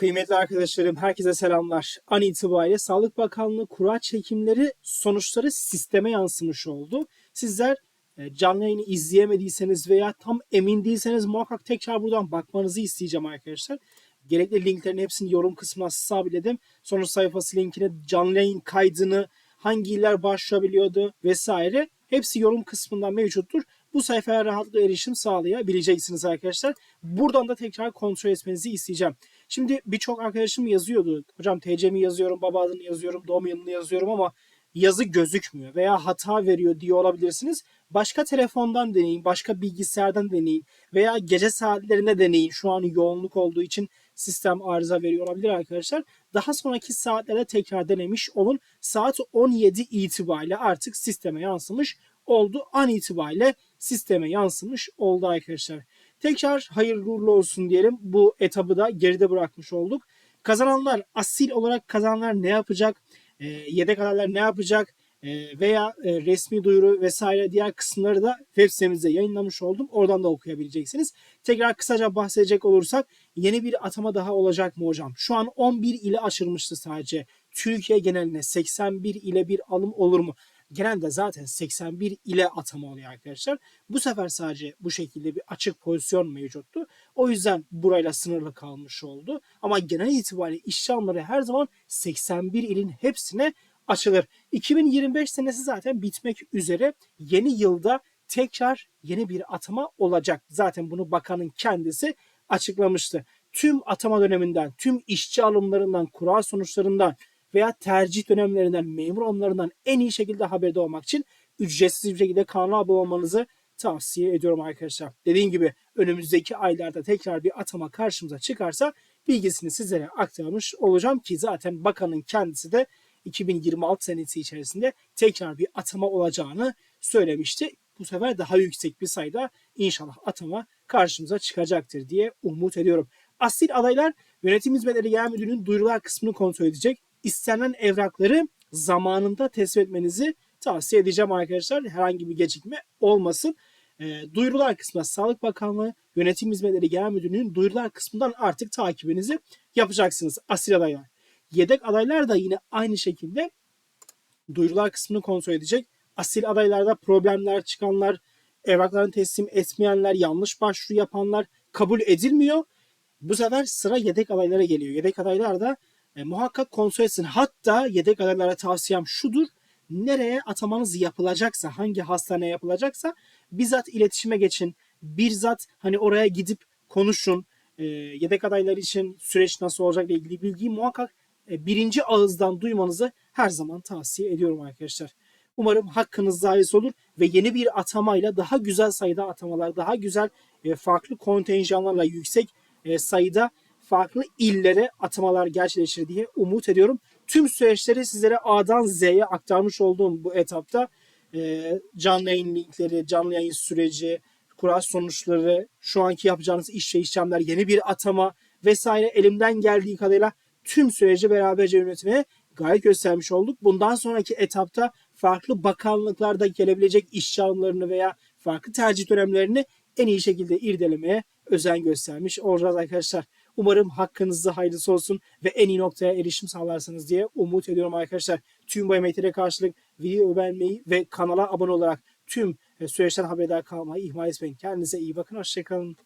Kıymetli arkadaşlarım, herkese selamlar. An itibariyle Sağlık Bakanlığı kura çekimleri sonuçları sisteme yansımış oldu. Sizler e, canlı yayını izleyemediyseniz veya tam emin değilseniz muhakkak tekrar buradan bakmanızı isteyeceğim arkadaşlar. Gerekli linklerin hepsini yorum kısmına sabitledim. Sonuç sayfası linkini, canlı yayın kaydını, hangi iller başvurabiliyordu vesaire hepsi yorum kısmında mevcuttur. Bu sayfaya rahatlıkla erişim sağlayabileceksiniz arkadaşlar. Buradan da tekrar kontrol etmenizi isteyeceğim. Şimdi birçok arkadaşım yazıyordu. Hocam TC'mi yazıyorum, baba adını yazıyorum, doğum yılını yazıyorum ama yazı gözükmüyor veya hata veriyor diye olabilirsiniz. Başka telefondan deneyin, başka bilgisayardan deneyin veya gece saatlerinde deneyin. Şu an yoğunluk olduğu için sistem arıza veriyor olabilir arkadaşlar. Daha sonraki saatlerde tekrar denemiş olun. Saat 17 itibariyle artık sisteme yansımış oldu. An itibariyle sisteme yansımış oldu arkadaşlar. Tekrar hayırlı uğurlu olsun diyelim. Bu etabı da geride bırakmış olduk. Kazananlar, asil olarak kazananlar ne yapacak? E, yedek adaylar ne yapacak? E, veya e, resmi duyuru vesaire diğer kısımları da web sitemizde yayınlamış oldum. Oradan da okuyabileceksiniz. Tekrar kısaca bahsedecek olursak yeni bir atama daha olacak mı hocam? Şu an 11 ile aşırmıştı sadece. Türkiye geneline 81 ile bir alım olur mu? Genelde zaten 81 ile atama oluyor arkadaşlar. Bu sefer sadece bu şekilde bir açık pozisyon mevcuttu. O yüzden burayla sınırlı kalmış oldu. Ama genel itibariyle işçi alımları her zaman 81 ilin hepsine açılır. 2025 senesi zaten bitmek üzere. Yeni yılda tekrar yeni bir atama olacak. Zaten bunu bakanın kendisi açıklamıştı. Tüm atama döneminden, tüm işçi alımlarından, kura sonuçlarından, veya tercih dönemlerinden, memur alımlarından en iyi şekilde haberde olmak için ücretsiz bir şekilde kanala abone olmanızı tavsiye ediyorum arkadaşlar. Dediğim gibi önümüzdeki aylarda tekrar bir atama karşımıza çıkarsa bilgisini sizlere aktarmış olacağım ki zaten bakanın kendisi de 2026 senesi içerisinde tekrar bir atama olacağını söylemişti. Bu sefer daha yüksek bir sayıda inşallah atama karşımıza çıkacaktır diye umut ediyorum. Asil adaylar Yönetim Hizmetleri Genel Müdürlüğü'nün duyurular kısmını kontrol edecek istenen evrakları zamanında teslim etmenizi tavsiye edeceğim arkadaşlar. Herhangi bir gecikme olmasın. E, duyurular kısmına Sağlık Bakanlığı Yönetim Hizmetleri Genel Müdürlüğü'nün duyurular kısmından artık takibinizi yapacaksınız asil adaylar. Yedek adaylar da yine aynı şekilde duyurular kısmını kontrol edecek. Asil adaylarda problemler çıkanlar, evraklarını teslim etmeyenler, yanlış başvuru yapanlar kabul edilmiyor. Bu sefer sıra yedek adaylara geliyor. Yedek adaylar da e, muhakkak kontrol etsin. Hatta yedek adaylara tavsiyem şudur. Nereye atamanız yapılacaksa, hangi hastaneye yapılacaksa bizzat iletişime geçin. Bizzat hani oraya gidip konuşun. E, yedek adaylar için süreç nasıl olacak ile ilgili bilgiyi muhakkak e, birinci ağızdan duymanızı her zaman tavsiye ediyorum arkadaşlar. Umarım hakkınız hayırlısı olur ve yeni bir atamayla daha güzel sayıda atamalar, daha güzel e, farklı kontenjanlarla yüksek e, sayıda farklı illere atamalar gerçekleşir diye umut ediyorum. Tüm süreçleri sizlere A'dan Z'ye aktarmış olduğum bu etapta e, canlı yayın linkleri, canlı yayın süreci, kura sonuçları, şu anki yapacağınız iş ve işlemler, yeni bir atama vesaire elimden geldiği kadarıyla tüm süreci beraberce yönetmeye gayet göstermiş olduk. Bundan sonraki etapta farklı bakanlıklarda gelebilecek iş alımlarını veya farklı tercih dönemlerini en iyi şekilde irdelemeye özen göstermiş olacağız arkadaşlar. Umarım hakkınızda hayırlısı olsun ve en iyi noktaya erişim sağlarsınız diye umut ediyorum arkadaşlar. Tüm bu emeklere karşılık videoyu beğenmeyi ve kanala abone olarak tüm süreçten haberdar kalmayı ihmal etmeyin. Kendinize iyi bakın. Hoşçakalın.